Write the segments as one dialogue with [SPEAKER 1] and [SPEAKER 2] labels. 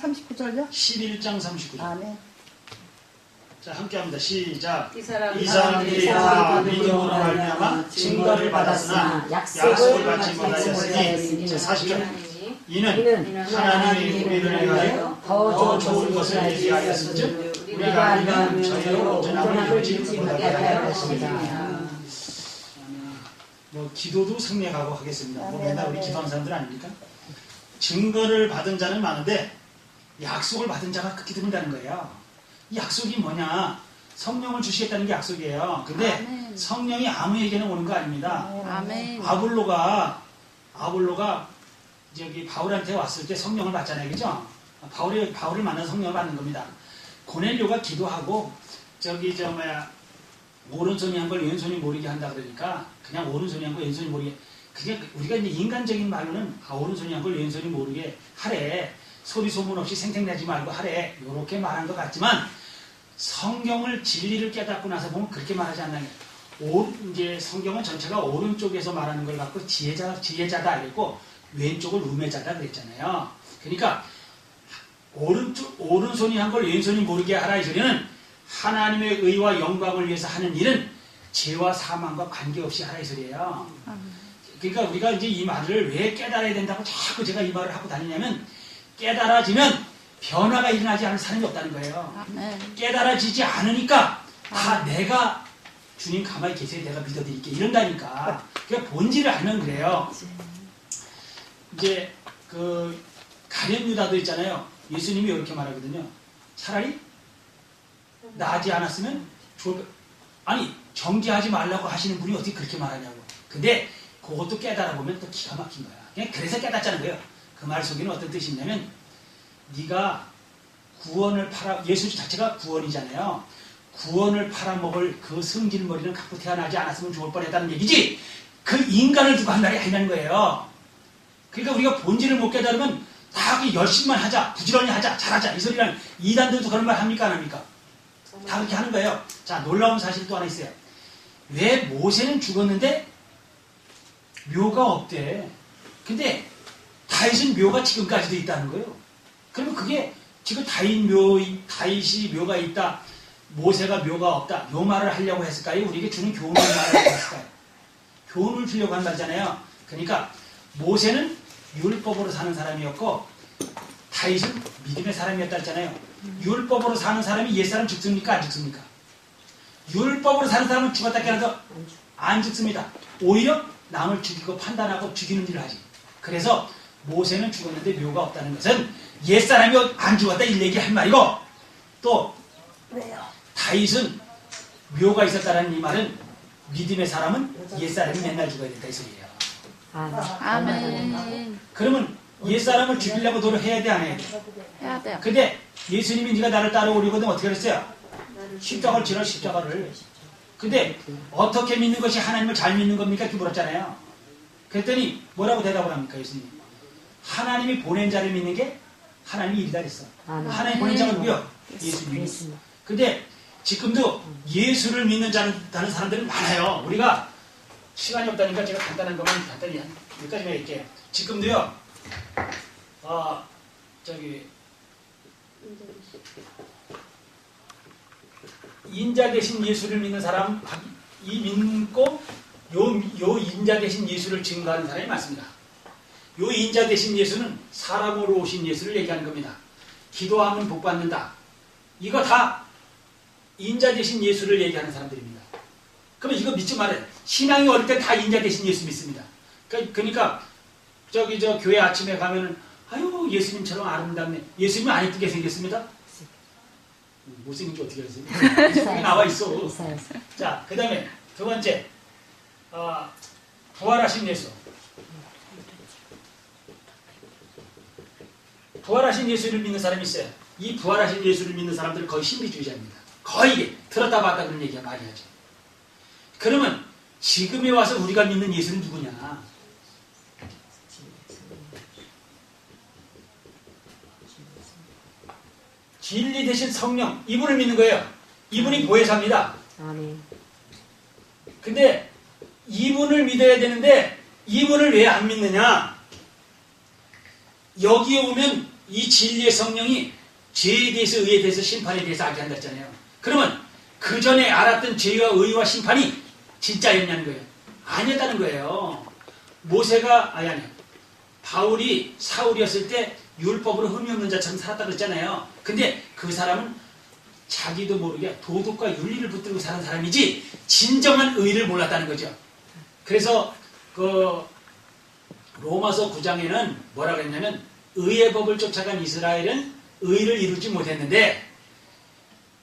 [SPEAKER 1] 39절요?
[SPEAKER 2] 11장 39절.
[SPEAKER 1] 아멘.
[SPEAKER 2] 자, 함께 합니다. 시작.
[SPEAKER 3] 이 사람
[SPEAKER 2] 이 사람들이 다 믿음으로 말미암아 증거를 받았으나 약속을 받지 못하였으니 자, 40절. 이는
[SPEAKER 4] 이는
[SPEAKER 2] 하나님이 우리를 위하여 더 좋은 것을 얘기하였은즉 우리가 아니면 저희로 온전함을 이루지 못하게 하여 것입니다. 뭐 기도도 생략하고 하겠습니다. 뭐 맨날 우리 기도하는 사람들 아닙니까? 증거를 받은 자는 많은데 약속을 받은 자가 극히 드문다는 거예요. 이 약속이 뭐냐? 성령을 주시겠다는 게 약속이에요. 근데
[SPEAKER 1] 아멘.
[SPEAKER 2] 성령이 아무에게나 오는 거 아닙니다.
[SPEAKER 1] 아멘.
[SPEAKER 2] 아볼로가 아볼로가 저기 바울한테 왔을 때 성령을 받잖아요, 그죠? 바울이 바울을 만나 성령을 받는 겁니다. 고넬료가 기도하고 저기 저 뭐야 오른손이 한 걸 왼손이 모르게 한다 그러니까 그냥 오른손이 한 걸 왼손이 모르게 그냥 우리가 이제 인간적인 말로는 아 오른손이 한 걸 왼손이 모르게 하래 소리 소문 없이 생색내지 말고 하래 이렇게 말한 것 같지만 성경을 진리를 깨닫고 나서 보면 그렇게 말하지 않나요? 오, 이제 성경은 전체가 오른쪽에서 말하는 걸 갖고 지혜자, 지혜자다 그랬고 왼쪽을 우매자다 그랬잖아요. 그러니까 오른쪽, 오른손이 한 걸 왼손이 모르게 하라 이 소리는 하나님의 의와 영광을 위해서 하는 일은 죄와 사망과 관계없이 하라 이 소리예요. 그러니까 우리가 이제 이 말을 왜 깨달아야 된다고 자꾸 제가 이 말을 하고 다니냐면 깨달아지면 변화가 일어나지 않을 사람이 없다는 거예요.
[SPEAKER 1] 아멘.
[SPEAKER 2] 깨달아지지 않으니까 다 내가 주님 가만히 계세요. 내가 믿어드릴게. 이런다니까. 그러니까 본질을 알면 그래요. 이제 그 가련 유다도 있잖아요. 예수님이 이렇게 말하거든요. 차라리 나지 않았으면 거- 아니 정죄하지 말라고 하시는 분이 어떻게 그렇게 말하냐고. 근데 그것도 깨달아 보면 또 기가 막힌 거야. 그냥 그래서 깨닫자는 거예요. 그 말 속에는 어떤 뜻이 있냐면 네가 구원을 팔아 예수 자체가 구원이잖아요. 구원을 팔아먹을 그 성질머리는 갖고 태어나지 않았으면 좋을 뻔했다는 얘기지. 그 인간을 두고 한 말이 아니라는 거예요. 그러니까 우리가 본질을 못 깨달으면 다 열심만 하자, 부지런히 하자, 잘하자 이 소리랑 이단들도 그런 말 합니까 안 합니까? 다 그렇게 하는 거예요. 자 놀라운 사실 또 하나 있어요. 왜 모세는 죽었는데 묘가 없대? 근데 다윗은 묘가 지금까지도 있다는 거예요. 그러면 그게 지금 다윗 묘, 다윗이 묘가 있다, 모세가 묘가 없다, 요 말을 하려고 했을까요? 우리에게 주는 교훈을 말하려고 했을까요? 교훈을 주려고 한 말이잖아요. 그러니까 모세는 율법으로 사는 사람이었고 다윗은 믿음의 사람이었다 했잖아요. 율법으로 사는 사람이 옛사람 죽습니까? 안 죽습니까? 율법으로 사는 사람은 죽었다 깨어나서 안 죽습니다. 오히려 남을 죽이고 판단하고 죽이는 일을 하지. 그래서 모세는 죽었는데 묘가 없다는 것은 옛사람이 안 죽었다 이 얘기 할 말이고 또
[SPEAKER 1] 왜요?
[SPEAKER 2] 다윗은 묘가 있었다는 이 말은 믿음의 사람은 옛사람이 맨날 죽어야 된다 이 소리예요.
[SPEAKER 1] 아멘.
[SPEAKER 2] 그러면 옛사람을 죽이려고 노력해야 돼 안 해야 돼?
[SPEAKER 1] 해야 돼요.
[SPEAKER 2] 근데 예수님이 네가 나를 따라오려거든 어떻게 그랬어요? 십자가를 지라 십자가를. 근데 어떻게 믿는 것이 하나님을 잘 믿는 겁니까? 이렇게 물었잖아요. 그랬더니 뭐라고 대답을 합니까 예수님? 하나님이 보낸 자를 믿는 게 하나님의 일이다 그랬어. 하나님 보낸 자가 누구요? 예수님. 근데 지금도 예수를 믿는 자는 다른 사람들은 많아요. 우리가 시간이 없다니까 제가 간단한 것만 간단히 한 몇 가지만 얘기할게요. 지금도요. 어, 저기 인자 대신 예수를 믿는 사람 이 믿고 요, 요 인자 대신 예수를 증거하는 사람이 많습니다. 요 인자 대신 예수는 사람으로 오신 예수를 얘기하는 겁니다. 기도하면 복 받는다. 이거 다 인자 대신 예수를 얘기하는 사람들입니다. 그러면 이거 믿지 말아요. 신앙이 어릴 때 다 인자 대신 예수 믿습니다. 그- 그러니까 저기 저 교회 아침에 가면은 아유 예수님처럼 아름답네. 예수님은 안 이쁘게 생겼습니다. 못생긴 게 어떻게 하세요? 여기 나와 있어. 자, 그 다음에 두 번째, 아, 부활하신 예수. 부활하신 예수를 믿는 사람이 있어요. 이 부활하신 예수를 믿는 사람들은 거의 신비주의자입니다. 거의 들었다 봤다 그런 얘기가 많이 하죠. 그러면 지금에 와서 우리가 믿는 예수는 누구냐? 진리 대신 성령 이분을 믿는 거예요. 이분이 보혜사입니다.
[SPEAKER 4] 아멘.
[SPEAKER 2] 근데 이분을 믿어야 되는데 이분을 왜 안 믿느냐? 여기에 오면 이 진리의 성령이 죄에 대해서 의에 대해서 심판에 대해서 알게 한다 했잖아요. 그러면 그 전에 알았던 죄와 의와 심판이 진짜였냐는 거예요. 아니었다는 거예요. 모세가 아니 아니 바울이 사울이었을 때 율법으로 흠이 없는 자처럼 살았다 그랬잖아요. 근데 그 사람은 자기도 모르게 도덕과 윤리를 붙들고 사는 사람이지 진정한 의를 몰랐다는 거죠. 그래서 그 로마서 9장에는 뭐라 그랬냐면 의의 법을 쫓아간 이스라엘은 의를 이루지 못했는데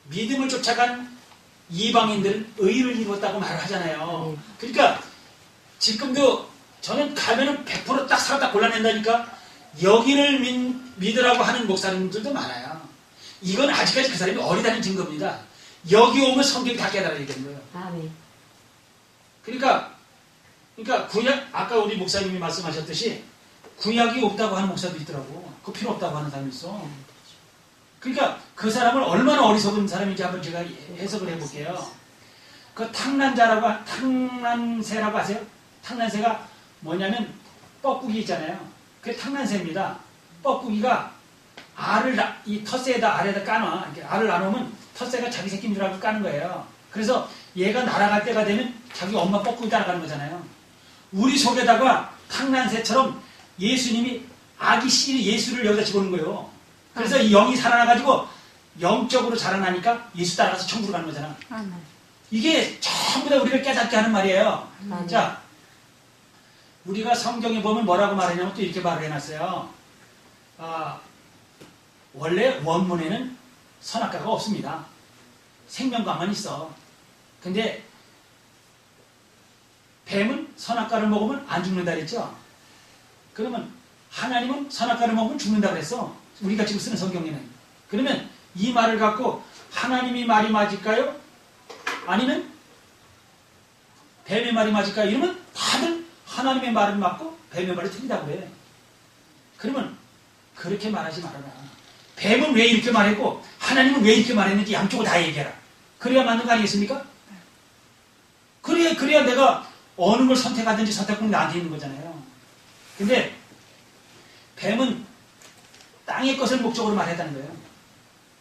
[SPEAKER 2] 믿음을 쫓아간 이방인들은 의를 이루었다고 말을 하잖아요. 그러니까 지금도 저는 가면은 100%딱 살았다 골라낸다니까 여기를 믿, 믿으라고 하는 목사님들도 많아요. 이건 아직까지 그 사람이 어리다는 증거입니다. 여기 오면 성경이 다 깨달아야 되는 거예요.
[SPEAKER 3] 아멘.
[SPEAKER 2] 그러니까 그러니까 구약 아까 우리 목사님이 말씀하셨듯이 구약이 없다고 하는 목사도 있더라고. 그 필요 없다고 하는 사람이 있어. 그러니까 그 사람을 얼마나 어리석은 사람인지 한번 제가 해석을 해볼게요. 그 탕난자라고 하- 탕난새라고 하세요? 탕난새가 뭐냐면 뻐꾸기 있잖아요. 그게 탕난새입니다. 뻐꾸기가 알을 나- 이 텃새에다 알에다 까놔. 이렇게 알을 나누면 텃새가 자기 새끼인 줄 알고 까는 거예요. 그래서 얘가 날아갈 때가 되면 자기 엄마 뻐꾸기 따라가는 거잖아요. 우리 속에다가 탕난새처럼 예수님이 아기 씨 예수를 여기다 집어넣은 거예요. 그래서 이 영이 살아나가지고 영적으로 자라나니까 예수 따라가서 천국으로 가는 거잖아.
[SPEAKER 1] 아멘.
[SPEAKER 2] 이게 전부 다 우리를 깨닫게 하는 말이에요.
[SPEAKER 3] 아멘.
[SPEAKER 2] 자, 우리가 성경에 보면 뭐라고 말하냐면 또 이렇게 말을 해놨어요. 아, 원래 원문에는 선악과가 없습니다. 생명과만 있어. 근데 뱀은 선악과를 먹으면 안 죽는다 그랬죠? 그러면 하나님은 선악과를 먹으면 죽는다 그랬어. 우리가 지금 쓰는 성경에는. 그러면 이 말을 갖고 하나님이 말이 맞을까요? 아니면 뱀의 말이 맞을까요? 이러면 다들 하나님의 말을 맞고 뱀의 말이 틀리다고 그래. 그러면 그렇게 말하지 말아라. 뱀은 왜 이렇게 말했고 하나님은 왜 이렇게 말했는지 양쪽을 다 얘기해라. 그래야 맞는 거 아니겠습니까? 그래야 그래야 내가 어느 걸 선택하든지 선택권이 나한테 있는 거잖아요. 근데 뱀은 땅의 것을 목적으로 말했다는 거예요.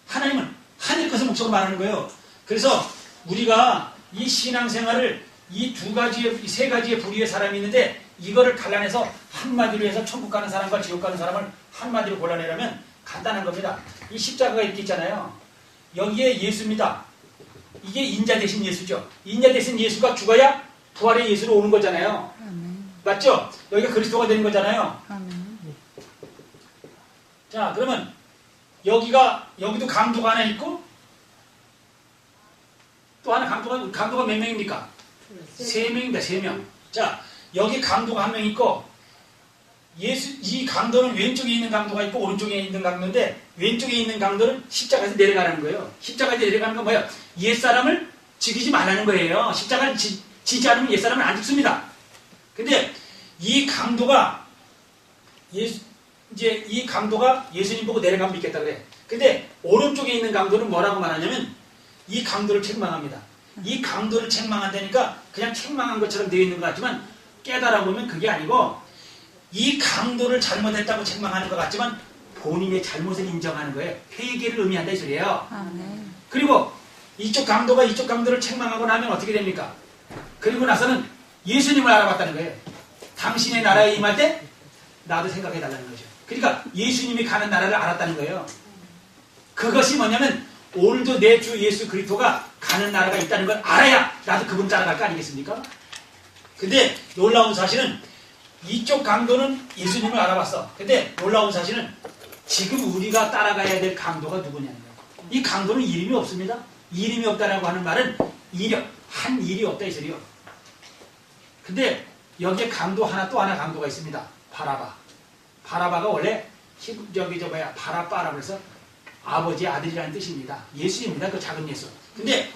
[SPEAKER 2] 하나님은 하늘 것을 목적으로 말하는 거예요. 그래서 우리가 이 신앙생활을 이 두 가지의, 이 세 가지의 부류의 사람이 있는데 이거를 갈라내서 한마디로 해서 천국 가는 사람과 지옥 가는 사람을 한마디로 골라내려면 간단한 겁니다. 이 십자가가 이렇게 있잖아요. 여기에 예수입니다. 이게 인자 대신 예수죠. 인자 대신 예수가 죽어야 부활의 예수로 오는 거잖아요. 맞죠? 여기가 그리스도가 되는 거잖아요. 자, 그러면 여기가 여기도 강도가 하나 있고 또 하나 강도가 강도가 몇 명입니까? 세 명입니다. 세 명. 자, 여기 강도가 한 명 있고 예수 이 강도는 왼쪽에 있는 강도가 있고 오른쪽에 있는 강도인데 왼쪽에 있는 강도는 십자가에서 내려가는 거예요. 십자가에서 내려가는 건 뭐예요? 옛 사람을 죽이지 말라는 거예요. 십자가를 지, 지지 않으면 옛 사람은 안 죽습니다. 근데 이 강도가 예수 이제 이 강도가 예수님 보고 내려가면 믿겠다 그래. 근데 오른쪽에 있는 강도는 뭐라고 말하냐면 이 강도를 책망합니다. 이 강도를 책망한다니까 그냥 책망한 것처럼 되어 있는 것 같지만 깨달아 보면 그게 아니고 이 강도를 잘못했다고 책망하는 것 같지만 본인의 잘못을 인정하는 거예요. 회개를 의미한다 이 소리예요.
[SPEAKER 1] 아멘.
[SPEAKER 2] 그리고 이쪽 강도가 이쪽 강도를 책망하고 나면 어떻게 됩니까? 그리고 나서는 예수님을 알아봤다는 거예요. 당신의 나라에 임할 때 나도 생각해 달라는 거죠. 그러니까 예수님이 가는 나라를 알았다는 거예요. 그것이 뭐냐면 오늘도 내 주 예수 그리스도가 가는 나라가 있다는 걸 알아야 나도 그분 따라갈 거 아니겠습니까? 근데 놀라운 사실은 이쪽 강도는 예수님을 알아봤어. 근데 놀라운 사실은 지금 우리가 따라가야 될 강도가 누구냐는 거예요. 이 강도는 이름이 없습니다. 이름이 없다라고 하는 말은 이력, 한 일이 없다 이 소리요. 근데 여기에 강도 하나 또 하나 강도가 있습니다. 바라바. 바라바가 원래 히- 저기 저 뭐야 바라바라 그래서 아버지의 아들이라는 뜻입니다. 예수입니다. 그 작은 예수. 근데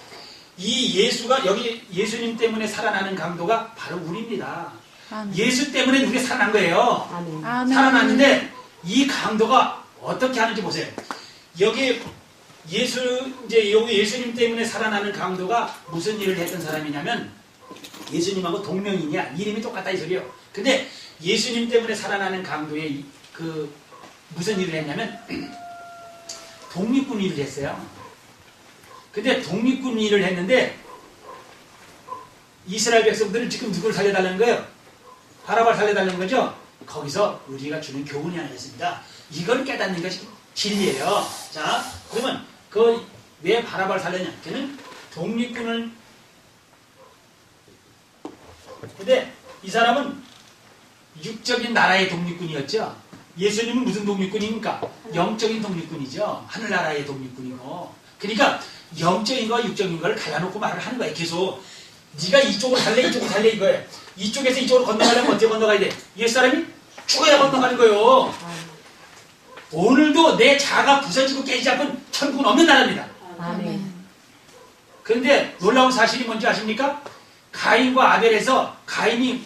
[SPEAKER 2] 이 예수가 여기 예수님 때문에 살아나는 강도가 바로 우리입니다.
[SPEAKER 1] 아멘.
[SPEAKER 2] 예수 때문에 우리 살아난 거예요.
[SPEAKER 1] 아멘.
[SPEAKER 2] 살아났는데 이 강도가 어떻게 하는지 보세요. 여기 예수 이제 여기 예수님 때문에 살아나는 강도가 무슨 일을 했던 사람이냐면 예수님하고 동명이냐 이름이 똑같다 이 소리요. 근데 예수님 때문에 살아나는 강도의 이- 그 무슨 일을 했냐면 독립군 일을 했어요. 근데 독립군 일을 했는데 이스라엘 백성들은 지금 누구를 살려달라는 거예요? 바라발 살려달라는 거죠? 거기서 우리가 주는 교훈이 하나 있습니다. 이걸 깨닫는 것이 진리예요. 자, 그러면 그 왜 바라발 살려냐? 걔는 독립군을 근데 이 사람은 육적인 나라의 독립군이었죠. 예수님은 무슨 독립군입니까? 영적인 독립군이죠. 하늘나라의 독립군이고. 그러니까 영적인 거와 육적인 걸 갈라놓고 말을 하는 거예요. 계속 네가 이쪽으로 갈래 이쪽으로 갈래 이거예요. 이쪽에서 이쪽으로 건너가려면 어떻게 건너가야 돼? 옛사람이 죽어야 건너가는 거예요. 오늘도 내 자가 부서지고 깨지지 않고 천국은 없는 나라입니다.
[SPEAKER 1] 아멘.
[SPEAKER 2] 그런데 놀라운 사실이 뭔지 아십니까? 가인과 아벨에서 가인이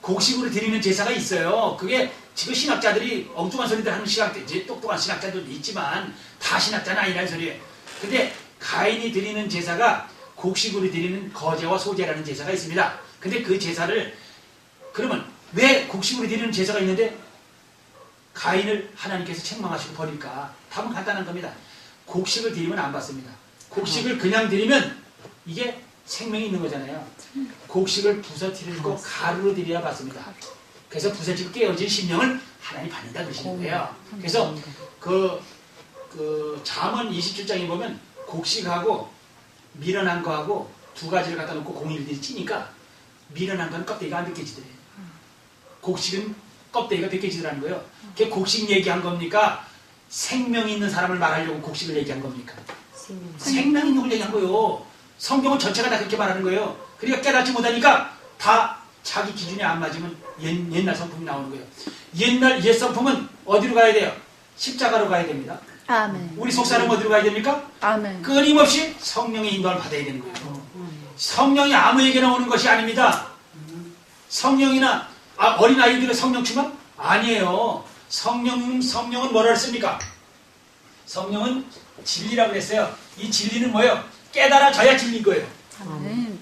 [SPEAKER 2] 곡식으로 드리는 제사가 있어요. 그게 지금 신학자들이 엉뚱한 소리들 하는 신학, 이제 똑똑한 신학자들도 있지만 다 신학자는 아니라는 소리예요. 근데 가인이 드리는 제사가 곡식으로 드리는 거제와 소제라는 제사가 있습니다. 근데 그 제사를 그러면 왜 곡식으로 드리는 제사가 있는데 가인을 하나님께서 책망하시고 버릴까? 답은 간단한 겁니다. 곡식을 드리면 안 받습니다. 곡식을 그냥 드리면 이게 생명이 있는 거잖아요. 곡식을 부서뜨리고 가루로 드려야 받습니다. 그래서 부서지고 깨어진 심령을 하나님 받는다 그러시는 거예요. 그래서 그, 그 잠언 27장에 보면 곡식하고 미련한 거하고 두 가지를 갖다 놓고 공일들이 찌니까 미련한 건 껍데기가 안 벗겨지더래요. 곡식은 껍데기가 벗겨지더라는 거예요. 그게 곡식 얘기한 겁니까? 생명 있는 사람을 말하려고 곡식을 얘기한 겁니까? 생명 있는 걸 얘기한 거예요. 성경은 전체가 다 그렇게 말하는 거예요. 그러니까 깨닫지 못하니까 다 자기 기준에 안 맞으면 옛, 옛날 성품이 나오는 거예요. 옛날 옛 성품은 어디로 가야 돼요? 십자가로 가야 됩니다.
[SPEAKER 1] 아멘.
[SPEAKER 2] 우리 속사람 어디로 가야 됩니까?
[SPEAKER 1] 아멘.
[SPEAKER 2] 끊임없이 성령의 인도를 받아야 되는 거예요. 성령이 아무에게나 오는 것이 아닙니다. 성령이나 아, 어린 아이들의 성령 충만 아니에요. 성령 성령은 뭐라 했습니까? 성령은 진리라고 그랬어요. 이 진리는 뭐예요? 깨달아져야 진리인 거예요.
[SPEAKER 1] 아멘.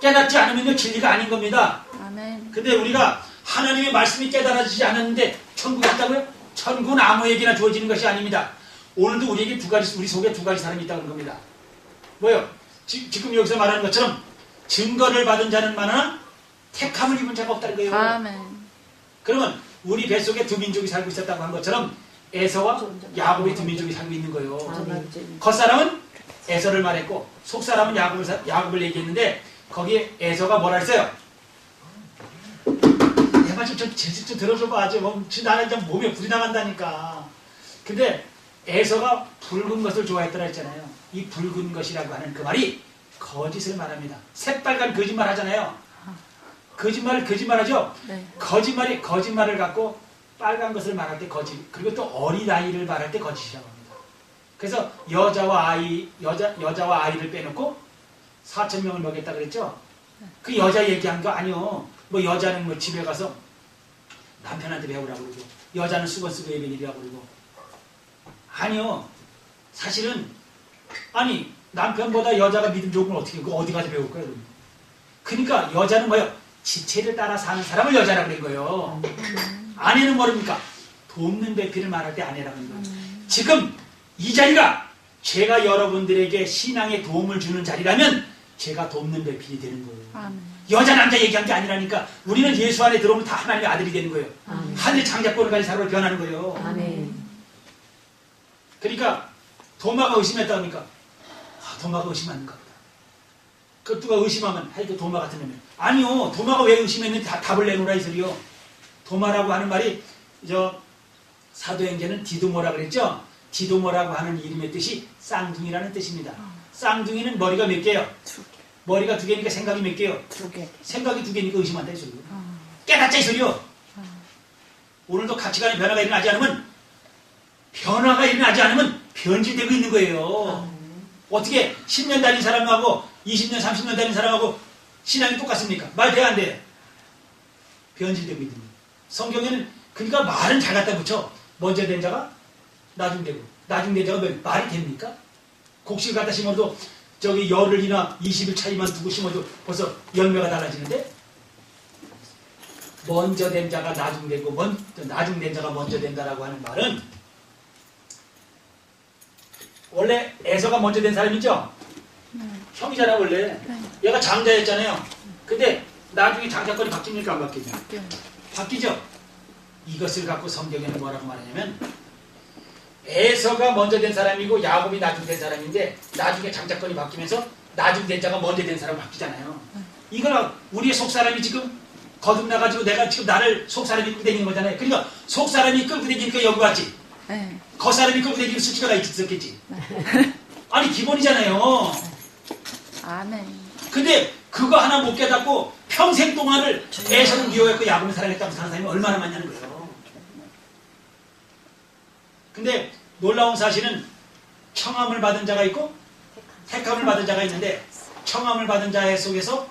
[SPEAKER 2] 깨닫지 않으면요 진리가 아닌 겁니다.
[SPEAKER 1] 아멘.
[SPEAKER 2] 근데 우리가 하나님의 말씀이 깨달아지지 않았는데 천국에 있다고요? 천국은 아무에게나 주어지는 것이 아닙니다. 오늘도 우리에게 두 가지, 우리 속에 두 가지 사람이 있다는 겁니다. 뭐요? 지, 금 여기서 말하는 것처럼 증거를 받은 자는 많으나 택함을 입은 자가 없다는 거예요.
[SPEAKER 1] 아멘.
[SPEAKER 2] 그러면 우리 뱃속에 두 민족이 살고 있었다고 한 것처럼 에서와 야곱의 두 민족이 살고 있는 거예요. 겉사람은 에서를 말했고 속사람은 야곱을, 사- 야곱을 얘기했는데 거기에 에서가 뭐라 했어요? 내말 좀, 좀, 제대로 좀 들어줘봐. 좀, 뭐, 지금 나는 좀 몸에 불이 나간다니까. 근데 에서가 붉은 것을 좋아했더라 했잖아요. 이 붉은 것이라고 하는 그 말이 거짓을 말합니다. 새빨간 거짓말 하잖아요. 거짓말, 거짓말하죠?
[SPEAKER 1] 네.
[SPEAKER 2] 거짓말이 거짓말을 갖고 빨간 것을 말할 때 거짓 그리고 또 어린 아이를 말할 때 거짓이라고 합니다. 그래서 여자와 아이 여자 여자와 아이를 빼놓고 4천 명을 먹였다 그랬죠. 그 여자 얘기한 거 아니요. 뭐 여자는 뭐 집에 가서 남편한테 배우라고 그러고 여자는 수건 쓰고 예배드리라고 그러고 아니요. 사실은 아니 남편보다 여자가 믿음 좋으면 어떻게 그 어디 가서 배울 거예요? 그러면? 그러니까 여자는 뭐요? 지체를 따라 사는 사람을 여자라고 그런 거예요. 아내는 모릅니까? 돕는 배필을 말할 때 아내라는 거예요. 지금 이 자리가 제가 여러분들에게 신앙에 도움을 주는 자리라면 제가 돕는 배필이 되는 거예요.
[SPEAKER 1] 아멘.
[SPEAKER 2] 여자 남자 얘기한 게 아니라니까 우리는 예수 안에 들어오면 다 하나님의 아들이 되는 거예요.
[SPEAKER 3] 아멘.
[SPEAKER 2] 하늘 장자권을 가진 사람으로 변하는 거예요.
[SPEAKER 3] 아멘.
[SPEAKER 2] 그러니까 도마가 의심했다니까 아, 도마가 의심하는가 보다. 그 누가 의심하면 하여튼 도마 같은 놈이 아니요 도마가 왜 의심했는지 다 답을 내놓으라 이 소리요. 도마라고 하는 말이 저 사도행전은 디도모라 그랬죠. 디도모라고 하는 이름의 뜻이 쌍둥이라는 뜻입니다. 쌍둥이는 머리가 몇 개요?
[SPEAKER 1] 두 개.
[SPEAKER 2] 머리가 두 개니까 생각이 몇 개요?
[SPEAKER 1] 두 개.
[SPEAKER 2] 생각이 두 개니까 의심 한다 이 소리요.
[SPEAKER 1] 아.
[SPEAKER 2] 깨닫자 이 소리요. 오늘도 가치관의 변화가 일어나지 않으면 변화가 일어나지 않으면 변질되고 있는 거예요. 어떻게 10년 다닌 사람하고 20년, 30년 다닌 사람하고 신앙이 똑같습니까? 말 돼야 안 돼요. 변질되고 있는 거예요. 성경에는 그러니까 말은 잘 갖다 붙여. 먼저 된 자가 나중 되고 나중 된 자가 몇- 말이 됩니까? 곡식을 갖다 심어도 저기 열흘이나 20일 차이만 두고 심어도 벌써 열매가 달라지는데 먼저 된 자가 나중되고 먼, 나중된 자가 먼저 된다라고 하는 말은 원래 에서가 먼저 된 사람이죠? 형이잖아 원래 얘가 장자였잖아요 근데 나중에 장자권이 바뀝니까 안 바뀌죠? 바뀌죠? 이것을 갖고 성경에는 뭐라고 말하냐면 에서가 먼저 된 사람이고 야곱이 나중 된 사람인데 나중에 장자권이 바뀌면서 나중 된 자가 먼저 된 사람 바뀌잖아요. 이거는 우리의 속 사람이 지금 거듭나가지고 내가 지금 나를 속 사람이 끌고 다니는 거잖아요. 그러니까 속 사람이 끌고 다니니까 여기 왔지.
[SPEAKER 1] 네.
[SPEAKER 2] 거 사람이 끌고 다니는 수치가 있었겠지. 아니 기본이잖아요.
[SPEAKER 1] 아멘.
[SPEAKER 2] 근데 그거 하나 못 깨닫고 평생 동안을 에서를 미워했고 야곱을 사랑했다고 사는 사람이 얼마나 많냐는 거예요. 근데 놀라운 사실은 청함을 받은 자가 있고 택함을 받은 자가 있는데 청함을 받은 자 속에서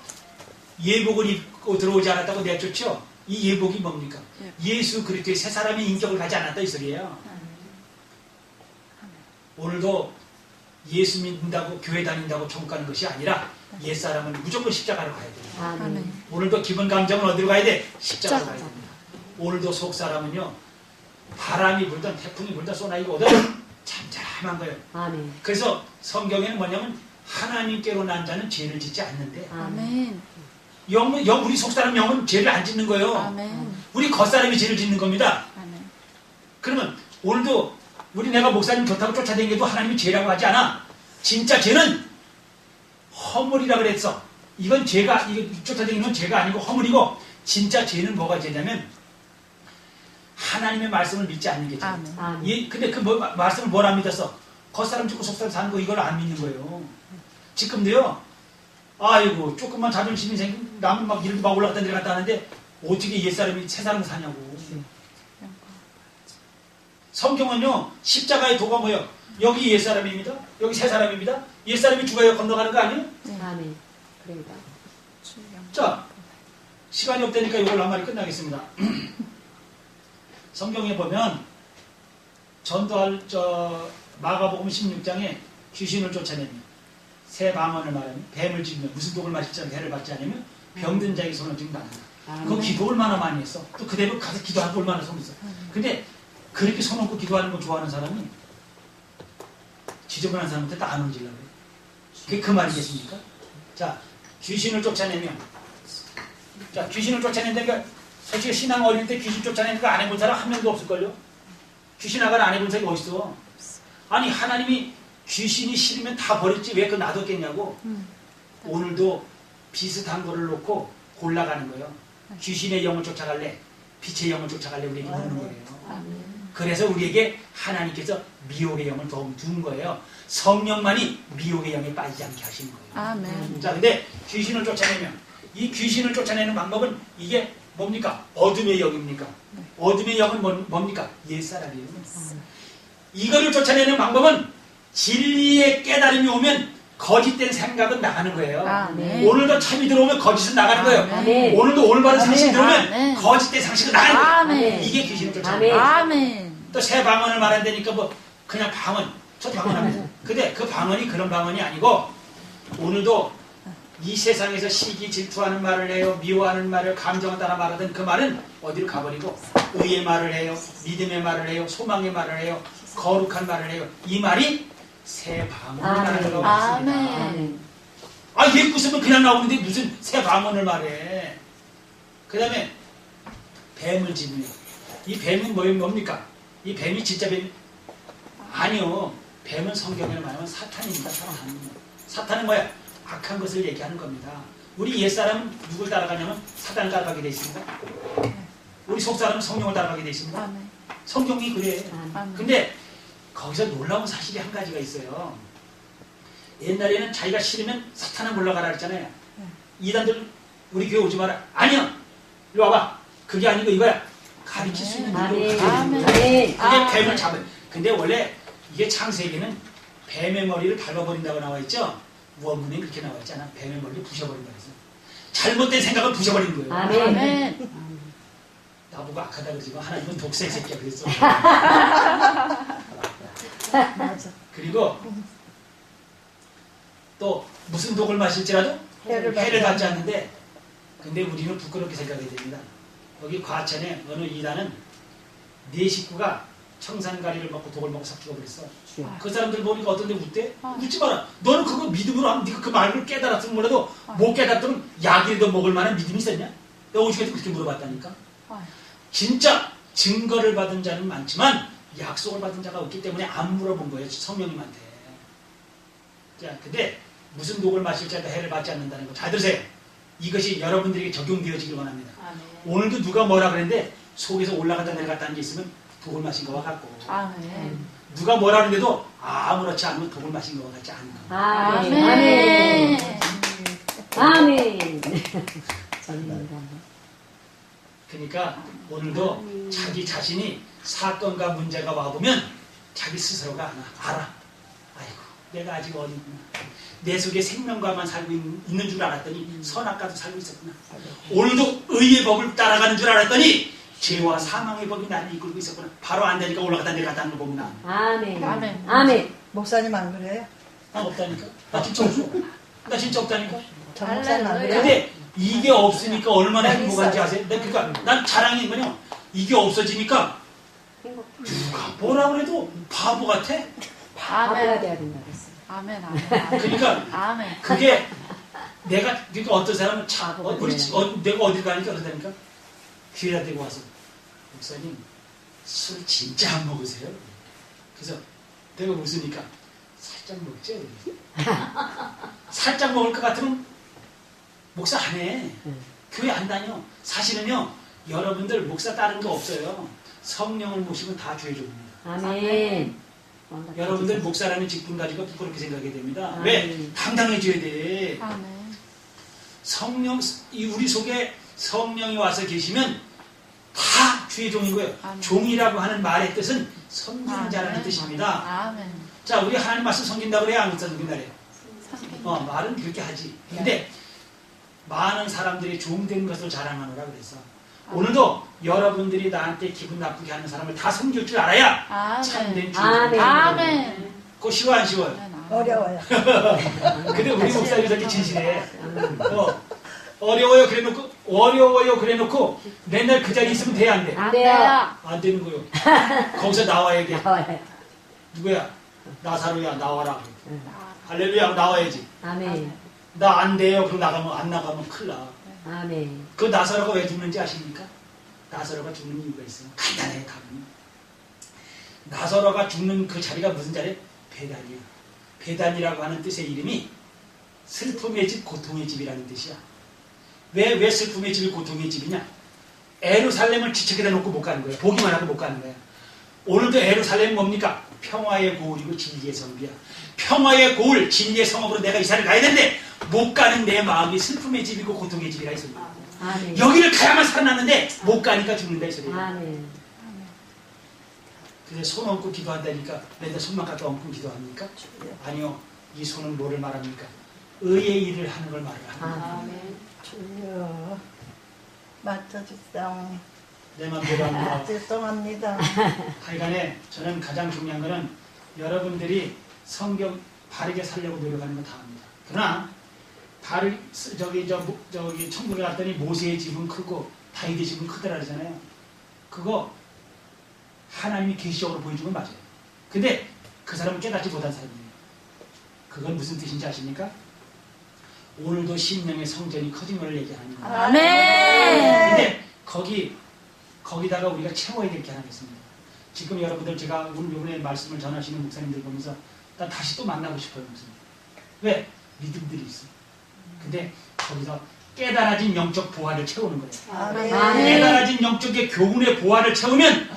[SPEAKER 2] 예복을 입고 들어오지 않았다고 내쫓죠. 이 예복이 뭡니까? 예수 그리스도의 새 사람의 인격을 가지 않았다 이 소리예요. 오늘도 예수 믿는다고 교회 다닌다고 천국 가는 것이 아니라 옛 사람은 무조건 십자가로 가야 돼요.
[SPEAKER 3] 아멘.
[SPEAKER 2] 오늘도 기본 감정은 어디로 가야 돼? 십자가로 가야
[SPEAKER 1] 십자가.
[SPEAKER 2] 됩니다. 오늘도 속 사람은요 바람이 불든 태풍이 불든 오든 잠잠한 거예요.
[SPEAKER 3] 아멘.
[SPEAKER 2] 그래서 성경에는 뭐냐면 하나님께로 난 자는 죄를 짓지 않는데
[SPEAKER 1] 아멘.
[SPEAKER 2] 영, 영 우리 속 사람 영은 죄를 안 짓는 거예요.
[SPEAKER 1] 아멘.
[SPEAKER 2] 우리 겉사람이 죄를 짓는 겁니다.
[SPEAKER 1] 아멘.
[SPEAKER 2] 그러면 오늘도 우리 내가 목사님 좋다고 쫓아다니게도 하나님이 죄라고 하지 않아. 진짜 죄는 허물이라 그랬어. 이건 죄가 이거 쫓아다니는 건 죄가 아니고 허물이고 진짜 죄는 뭐가 죄냐면 하나님의 말씀을 믿지 않는 게 죄.
[SPEAKER 1] 아멘.
[SPEAKER 3] 아멘.
[SPEAKER 2] 예, 근데 그 뭐, 마- 말씀을 뭐라 믿었어? 겉사람 죽고 속사람 사는 거 이걸 안 믿는 거예요. 지금도요. 아이고 조금만 자존심이 생긴 남은 막 이렇게 막 올라갔다 내려갔다 하는데 어떻게 옛사람이 새사람 사냐고. 성경은요 십자가의 도가 뭐예요? 여기 옛사람입니다. 여기 새사람입니다. 옛사람이 죽어야 건너가는 거 아니에요?
[SPEAKER 3] 아멘. 그러니까.
[SPEAKER 2] 자 시간이 없다니까 이걸 한 마리 끝나겠습니다. 성경에 보면 전도할 저 마가복음 16장에 귀신을 쫓아내며 새 방언을 말하며 뱀을 죽이며 무슨 독을 않고 해를 받지 않으며 병든 자에게 손을 쥐고 나간다. 그. 기도 얼마나 많이 했어. 또 그대로 가서 기도하고 얼마나 손 있어. 근데 그렇게 손 얹고 기도하는 거 좋아하는 사람이 지저분한 사람한테 다안 얹으려고 해. 그게 그 말이겠습니까? 자, 귀신을 쫓아내면 자, 귀신을 쫓아낸다니까 솔직히 신앙 어릴 때 귀신 쫓아내는 거안 해본 사람 한 명도 없을걸요? 귀신 아가를 안 해본 사람이 어딨어? 아니 하나님이 귀신이 싫으면 다 버렸지 왜 그 놔뒀겠냐고
[SPEAKER 1] 음.
[SPEAKER 2] 오늘도 비슷한 거를 놓고 골라가는 거예요. 귀신의 영을 쫓아갈래? 빛의 영을 쫓아갈래? 우리에게 묻는 거예요. 그래서 우리에게 하나님께서 미혹의 영을 더둔 거예요. 성령만이 미혹의 영에 빠지지 않게 하시는 거예요.
[SPEAKER 1] 아멘.
[SPEAKER 2] 자, 근데 귀신을 쫓아내면 이 귀신을 쫓아내는 방법은 이게 뭡니까? 어둠의 영입니까? 어둠의 영은 뭐- 뭡니까? 옛사람이에요. 이거를 쫓아내는 방법은 진리의 깨달음이 오면 거짓된 생각은 나가는 거예요.
[SPEAKER 1] 아멘.
[SPEAKER 2] 오늘도 참이 들어오면 거짓은 나가는 거예요.
[SPEAKER 3] 아멘.
[SPEAKER 2] 오늘도 올바른 상식이
[SPEAKER 1] 아멘.
[SPEAKER 2] 들어오면
[SPEAKER 1] 아멘.
[SPEAKER 2] 거짓된 상식은 나가는 거예요.
[SPEAKER 1] 아멘.
[SPEAKER 2] 이게 귀신을 쫓아내는
[SPEAKER 3] 아멘.
[SPEAKER 2] 거예요.
[SPEAKER 1] 아멘.
[SPEAKER 2] 또새 방언을 말한다니까 뭐 그냥 방언 저 방언하면서 근데 그 방언이 그런 방언이 아니고 오늘도 이 세상에서 시기 질투하는 말을 해요 미워하는 말을 감정을 따라 말하던 그 말은 어디로 가버리고 의의 말을 해요 믿음의 말을 해요 소망의 말을 해요 거룩한 말을 해요 이 말이 새 방언을. 말하는 거고. 있습니다
[SPEAKER 3] 아멘.
[SPEAKER 2] 아옛 구슬은 그냥 나오는데 무슨 새 방언을 말해 그 다음에 뱀을 짓는 이 뱀은 뭐, 뭡니까? 이 뱀이 진짜 뱀 아니요 뱀은 성경에 말하면 사탄입니다 사탄 사탄은 뭐야? 악한 것을 얘기하는 겁니다 우리 옛사람은 누굴 따라가냐면 사탄을 따라가게 돼 있습니다 우리 속사람은 성령을 따라가게 돼 있습니다
[SPEAKER 1] 아멘.
[SPEAKER 2] 성경이 그래. 근데 거기서 놀라운 사실이 한 가지가 있어요. 옛날에는 자기가 싫으면 사탄을 물러가라 그랬잖아요. 이단들 우리 교회 오지 마라. 아니야. 이리 와봐. 그게 아니고 이거야. 가르칠 수 있는. 일로
[SPEAKER 1] 아멘.
[SPEAKER 3] 아멘.
[SPEAKER 2] 그게. 뱀을 잡아요. 근데 원래 이게 창세기는 뱀의 머리를 밟아버린다고 나와 있죠. 원문에 그렇게 나와 있잖아. 뱀의 머리를 부셔버린다 그래서. 잘못된 생각을 부셔버리는 거예요.
[SPEAKER 3] 아멘.
[SPEAKER 1] 아멘.
[SPEAKER 2] 나보고 악하다 그러지만 하나님은 독사의 새끼야 그랬어.
[SPEAKER 1] 맞아.
[SPEAKER 2] 그리고 또 무슨 독을 마실지라도
[SPEAKER 4] 해를
[SPEAKER 2] 해를
[SPEAKER 4] 받지
[SPEAKER 2] 받지 않는데 근데 우리는 부끄럽게 생각해야 됩니다. 여기 과천에 어느 이단은 네 식구가 청산가리를 먹고 독을 먹고 삭 죽어버렸어.
[SPEAKER 3] 주여.
[SPEAKER 2] 그 사람들 보니까 어떤 데 웃대?
[SPEAKER 1] 아.
[SPEAKER 2] 웃지 마라. 너는 그거 믿음으로 하면 네가 그 말을 깨달았으면 몰라도 못 깨달았으면 약이라도 먹을 만한 믿음이 있었냐? 내가 오죽해도 그렇게 물어봤다니까.
[SPEAKER 1] 아유.
[SPEAKER 2] 진짜 증거를 받은 자는 많지만 약속을 받은 자가 없기 때문에 안 물어본 거예요. 성령님한테. 자, 근데 무슨 독을 마실지 알다 해를 받지 않는다는 거 잘 들으세요. 이것이 여러분들에게 적용되어지길 원합니다. 오늘도 누가 뭐라 그랬는데 속에서 올라갔다 내려갔다 하는 게 있으면 독을 마신 거와 같고
[SPEAKER 1] 아멘.
[SPEAKER 2] 누가 뭐라 그랬는데도 아무렇지 않으면 독을 마신 거와 같지 않은 거.
[SPEAKER 3] 아멘.
[SPEAKER 1] 아멘.
[SPEAKER 3] 아멘.
[SPEAKER 2] 그러니까 오늘도 자기 자신이 사건과 문제가 와보면 자기 스스로가 알아. 알아. 아이고, 내가 아직 어리구나. 내 속에 생명과만 살고 있는, 있는 줄 알았더니 선악과도 살고 있었구나. 오늘도 의의 법을 따라가는 줄 알았더니 죄와 사망의 법이 나를 이끌고 있었구나. 바로 안 되니까 올라갔다 내려갔다 하는 거 보면 나.
[SPEAKER 3] 아멘.
[SPEAKER 1] 아멘.
[SPEAKER 3] 아멘.
[SPEAKER 4] 목사님 안 그래요?
[SPEAKER 2] 나 없다니까. 나 진짜 없어. 나 진짜 없다니까.
[SPEAKER 4] 저 목사님 안 그래요?
[SPEAKER 2] 근데 이게 없으니까 얼마나 행복한지 아세요? 나 그러니까 난 자랑이 뭐냐? 이게 없어지니까 누가 뭐라 그래도 바보 같아.
[SPEAKER 1] 아멘.
[SPEAKER 3] 돼야 된다 그랬어요.
[SPEAKER 1] 아멘. 아멘.
[SPEAKER 2] 그러니까
[SPEAKER 1] 아멘.
[SPEAKER 2] 그게 내가 그러니까 어떤 사람은 차 어, 우리 집- 어, 내가 어디 가니까 그러다니까 대고 와서 목사님 술 진짜 안 먹으세요? 그래서 내가 웃으니까 살짝 먹죠. 살짝 먹을 것 같으면 목사 안 해.
[SPEAKER 3] 응.
[SPEAKER 2] 교회 안 다녀. 사실은요 여러분들 목사 다른 거 없어요. 성령을 모시면 다죄 줍니다.
[SPEAKER 3] 아멘.
[SPEAKER 2] 여러분들 목사라는 직분 가지고 부끄럽게 생각해야 됩니다.
[SPEAKER 3] 아,
[SPEAKER 2] 왜?
[SPEAKER 3] 네.
[SPEAKER 2] 당당해져야 돼.
[SPEAKER 1] 아멘.
[SPEAKER 2] 성령, 이 우리 속에 성령이 와서 계시면 다 주의 종인 거예요.
[SPEAKER 1] 아멘.
[SPEAKER 2] 종이라고 하는 말의 뜻은 섬기는 자라는
[SPEAKER 1] 아멘.
[SPEAKER 2] 뜻입니다.
[SPEAKER 1] 아멘.
[SPEAKER 2] 자, 우리 하나님 말씀 섬긴다고 그래야 안 섬긴다 그래요. 어, 말은 그렇게 하지. 근데 많은 사람들이 종된 것을 자랑하노라 그래서 오늘도 여러분들이 나한테 기분 나쁘게 하는 사람을 다 섬길 줄 알아야 참된
[SPEAKER 1] 아멘.
[SPEAKER 2] 주의
[SPEAKER 3] 아멘.
[SPEAKER 2] 종이
[SPEAKER 1] 아멘.
[SPEAKER 2] 그거 쉬워 안 쉬워요?
[SPEAKER 1] 아멘.
[SPEAKER 4] 어려워요.
[SPEAKER 2] 근데 우리 목사님 저렇게 진실해. 어, 어려워요 그래 놓고 어려워요 그래 놓고 맨날 그 자리에 있으면 돼안 돼?
[SPEAKER 3] 안 돼요.
[SPEAKER 2] 안 되는 거요. 거기서 나와야 돼.
[SPEAKER 3] 나와요.
[SPEAKER 2] 누구야? 나사로야 나와라.
[SPEAKER 3] 응.
[SPEAKER 2] 할렐루야 나와야지.
[SPEAKER 3] 아멘.
[SPEAKER 2] 나 안 돼요. 그럼 나가면 안 나가면 큰일 나.
[SPEAKER 3] 아멘.
[SPEAKER 2] 그 나사로가 왜 죽는지 아십니까? 나사로가 죽는 이유가 있어요. 간단해 답은. 나사로가 죽는 그 자리가 무슨 자리? 배단이야. 배단이라고 하는 뜻의 이름이 슬픔의 집, 고통의 집이라는 뜻이야. 왜, 왜 슬픔의 집이 고통의 집이냐? 에루살렘을 지척에다 놓고 못 가는 거야. 보기만 하고 못 가는 거야. 오늘도 에루살렘 뭡니까? 평화의 고울이고 진리의 성비야. 평화의 고울, 진리의 성읍으로 내가 이사를 가야 되는데 못 가는 내 마음이 슬픔의 집이고 고통의 집이라 이 소리야.
[SPEAKER 3] 아멘.
[SPEAKER 2] 여기를 가야만 살아났는데 못 가니까 죽는다 이 소리야.
[SPEAKER 3] 아멘.
[SPEAKER 2] 그래서 손 얹고 기도한다니까 맨날 손만 갖다 얹고 기도합니까? 아니요. 이 손은 뭐를 말합니까? 의의 일을 하는 걸 말을 합니다.
[SPEAKER 3] 아멘.
[SPEAKER 4] 주여. 맞춰주세요.
[SPEAKER 2] 내 맘대로 합니다.
[SPEAKER 4] 죄송합니다.
[SPEAKER 2] 하여간에 저는 가장 중요한 거는 여러분들이 성경 바르게 살려고 노력하는 건다 합니다. 그러나 바르 저기 저 모- 저기 천국에 갔더니 모세의 집은 크고 다윗의 집은 크더라 그러잖아요. 그거 하나님이 계시적으로 보여준 건 맞아요. 근데 그 사람은 깨닫지 못한 사람이에요. 그건 무슨 뜻인지 아십니까? 오늘도 심령의 성전이 커진 걸 얘기하는 거예요.
[SPEAKER 1] 아멘.
[SPEAKER 2] 근데 거기 거기다가 우리가 채워야 될 게 하나 있습니다. 지금 여러분들 제가 오늘 이번에 말씀을 전하시는 목사님들 보면서 나 다시 또 만나고 싶어요, 목사님. 왜? 믿음들이 있어. 근데 거기서 깨달아진 영적 보화를 채우는 거예요.
[SPEAKER 4] 아멘.
[SPEAKER 3] 아멘.
[SPEAKER 2] 깨달아진 영적의 교훈의 보화를 채우면.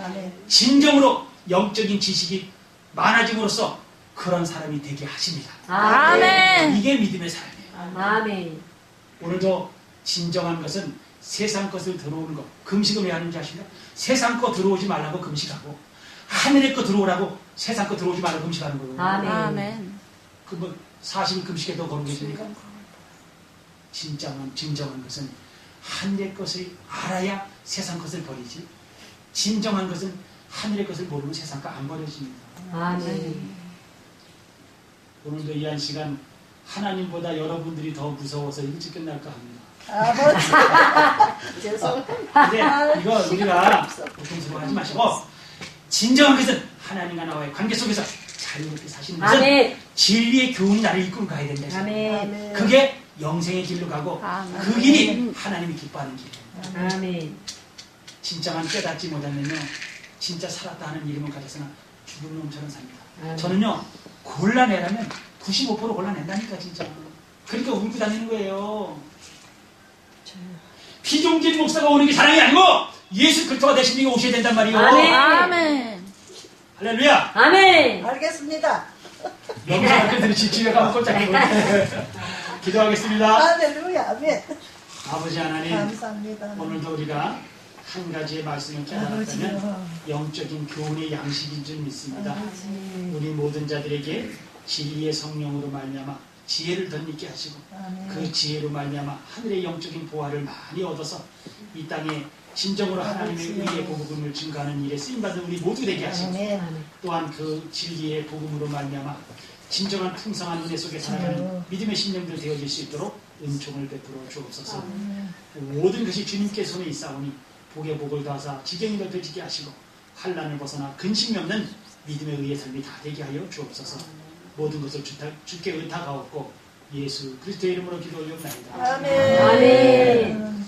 [SPEAKER 2] 진정으로 영적인 지식이 많아짐으로써 그런 사람이 되게 하십니다.
[SPEAKER 1] 아멘.
[SPEAKER 2] 이게 믿음의 사람이에요.
[SPEAKER 3] 아멘.
[SPEAKER 2] 오늘도 진정한 것은 세상 것을 들어오는 것. 금식을 왜 하는지 아십니까? 세상 거 들어오지 말라고 금식하고 하늘의 거 들어오라고 세상 거 들어오지 말라고 금식하는 거예요.
[SPEAKER 3] 아멘.
[SPEAKER 1] 아멘.
[SPEAKER 2] 그뭐 사실 금식에도 그런 계십니까? 진정한 진정한 것은 하늘의 것을 알아야 세상 것을 버리지. 진정한 것은 하늘의 것을 모르면 세상 거안 버려집니다.
[SPEAKER 3] 아멘.
[SPEAKER 2] 오늘도 이 한 시간 하나님보다 여러분들이 더 무서워서 일찍 끝날까 합니다.
[SPEAKER 4] 아버지. 죄송.
[SPEAKER 2] 근데 이거 우리가 보통스러워 하지 마시고 진정한 것은 하나님과 나와의 관계 속에서 자유롭게 사시는 것은
[SPEAKER 3] 아멘.
[SPEAKER 2] 진리의 교훈이 나를 이끌고 가야 된다.
[SPEAKER 3] 아멘.
[SPEAKER 2] 그게 영생의 길로 가고
[SPEAKER 1] 아멘.
[SPEAKER 2] 그 길이 하나님이 기뻐하는 길이에요.
[SPEAKER 3] 아멘.
[SPEAKER 2] 진짜만 깨닫지 못하면요 진짜 살았다 하는 이름을 가졌으나 죽은 놈처럼 삽니다. 저는요 골라내라면 95% 골라낸다니까 진짜. 그러니까 울고 다니는 거예요. 피종진 목사가 오는 게 자랑이 아니고 예수 그리스도가 대신 이게 오셔야 된단 말이에요.
[SPEAKER 3] 아멘.
[SPEAKER 1] 아멘.
[SPEAKER 2] 할렐루야.
[SPEAKER 3] 아멘.
[SPEAKER 4] 알겠습니다.
[SPEAKER 2] 영상을 끝들이 집에 가면 꼴짝 기고 기도하겠습니다.
[SPEAKER 4] 할렐루야. 아멘.
[SPEAKER 2] 아버지 하나님
[SPEAKER 4] 감사합니다.
[SPEAKER 2] 오늘도 우리가 한 가지의 말씀을 깨달았다면. 영적인 교훈의 양식인 줄 믿습니다. 우리 모든 자들에게 진리의 성령으로 말미암아 지혜를 덧입게 하시고. 그 지혜로 말미암아 하늘의 영적인 보화를 많이 얻어서 이 땅에 진정으로 하나님의. 의의 복음을 증가하는 일에 쓰임받은 우리 모두 되게 하시고. 또한 그 진리의 복음으로 말미암아 진정한 풍성한 은혜 속에 살아가는. 믿음의 신령들 되어질 수 있도록 은총을 베풀어 주옵소서. 모든 것이 주님께 손에 있사오니 복의 복을 더하사 지경이 넓혀지게 하시고 환란을 벗어나 근심이 없는 믿음의 의의 삶이 다 되게 하여 주옵소서 모든 것을 주타, 주께 의탁하옵고 예수 그리스도의 이름으로 기도 올리옵나이다
[SPEAKER 4] 아멘.
[SPEAKER 3] 아멘.